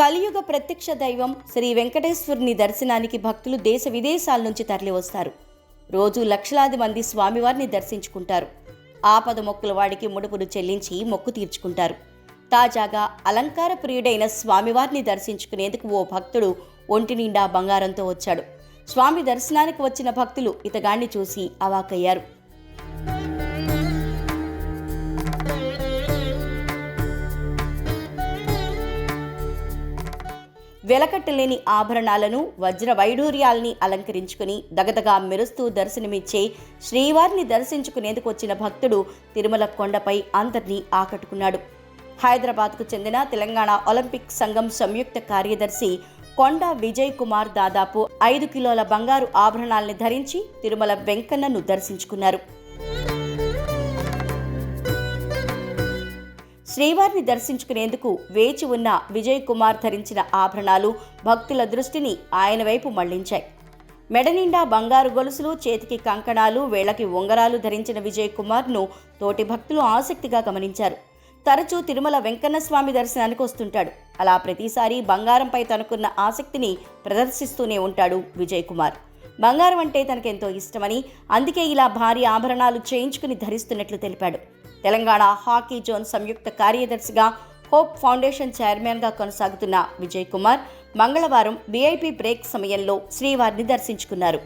కలియుగ ప్రత్యక్ష దైవం శ్రీ వెంకటేశ్వరుని దర్శనానికి భక్తులు దేశ విదేశాల నుంచి తరలివస్తారు. రోజు లక్షలాది మంది స్వామివారిని దర్శించుకుంటారు. ఆపద మొక్కుల వాడికి ముడుపులు చెల్లించి మొక్కు తీర్చుకుంటారు. తాజాగా అలంకార ప్రియుడైన స్వామివారిని దర్శించుకునేందుకు ఓ భక్తుడు ఒంటి నిండా బంగారంతో వచ్చాడు. స్వామి దర్శనానికి వచ్చిన భక్తులు ఇతగాన్ని చూసి అవాకయ్యారు వెలకట్టలేని ఆభరణాలను వజ్ర వైడూర్యాల్ని అలంకరించుకుని దగదగా మెరుస్తూ దర్శనమిచ్చే శ్రీవారిని దర్శించుకునేందుకు వచ్చిన భక్తుడు తిరుమల కొండపై అందరినీ ఆకట్టుకున్నాడు. హైదరాబాద్కు చెందిన తెలంగాణ ఒలింపిక్ సంఘం సంయుక్త కార్యదర్శి కొండ విజయ్ కుమార్ దాదాపు ఐదు కిలోల బంగారు ఆభరణాల్ని ధరించి తిరుమల వెంకన్నను దర్శించుకున్నారు. శ్రీవారిని దర్శించుకునేందుకు వేచి ఉన్న విజయ్ కుమార్ ధరించిన ఆభరణాలు భక్తుల దృష్టిని ఆయన వైపు మళ్ళించాయి. మెడ నిండా బంగారు గొలుసులు చేతికి కంకణాలు వేళకి ఉంగరాలు ధరించిన విజయ్ కుమార్ను తోటి భక్తులు ఆసక్తిగా గమనించారు. తరచూ తిరుమల వెంకన్న స్వామి దర్శనానికి వస్తుంటాడు. అలా ప్రతిసారి బంగారంపై తనకున్న ఆసక్తిని ప్రదర్శిస్తూనే ఉంటాడు విజయ్ కుమార్ బంగారం అంటే తనకెంతో ఇష్టమని అందుకే ఇలా భారీ ఆభరణాలు చేయించుకుని ధరిస్తున్నట్లు తెలిపాడు. తెలంగాణ హాకీ జోన్ సంయుక్త కార్యదర్శిగా హోప్ ఫౌండేషన్ చైర్మన్గా కొనసాగుతున్న విజయ్ కుమార్ మంగళవారం వీఐపీ బ్రేక్ సమయంలో శ్రీవారిని దర్శించుకున్నారు.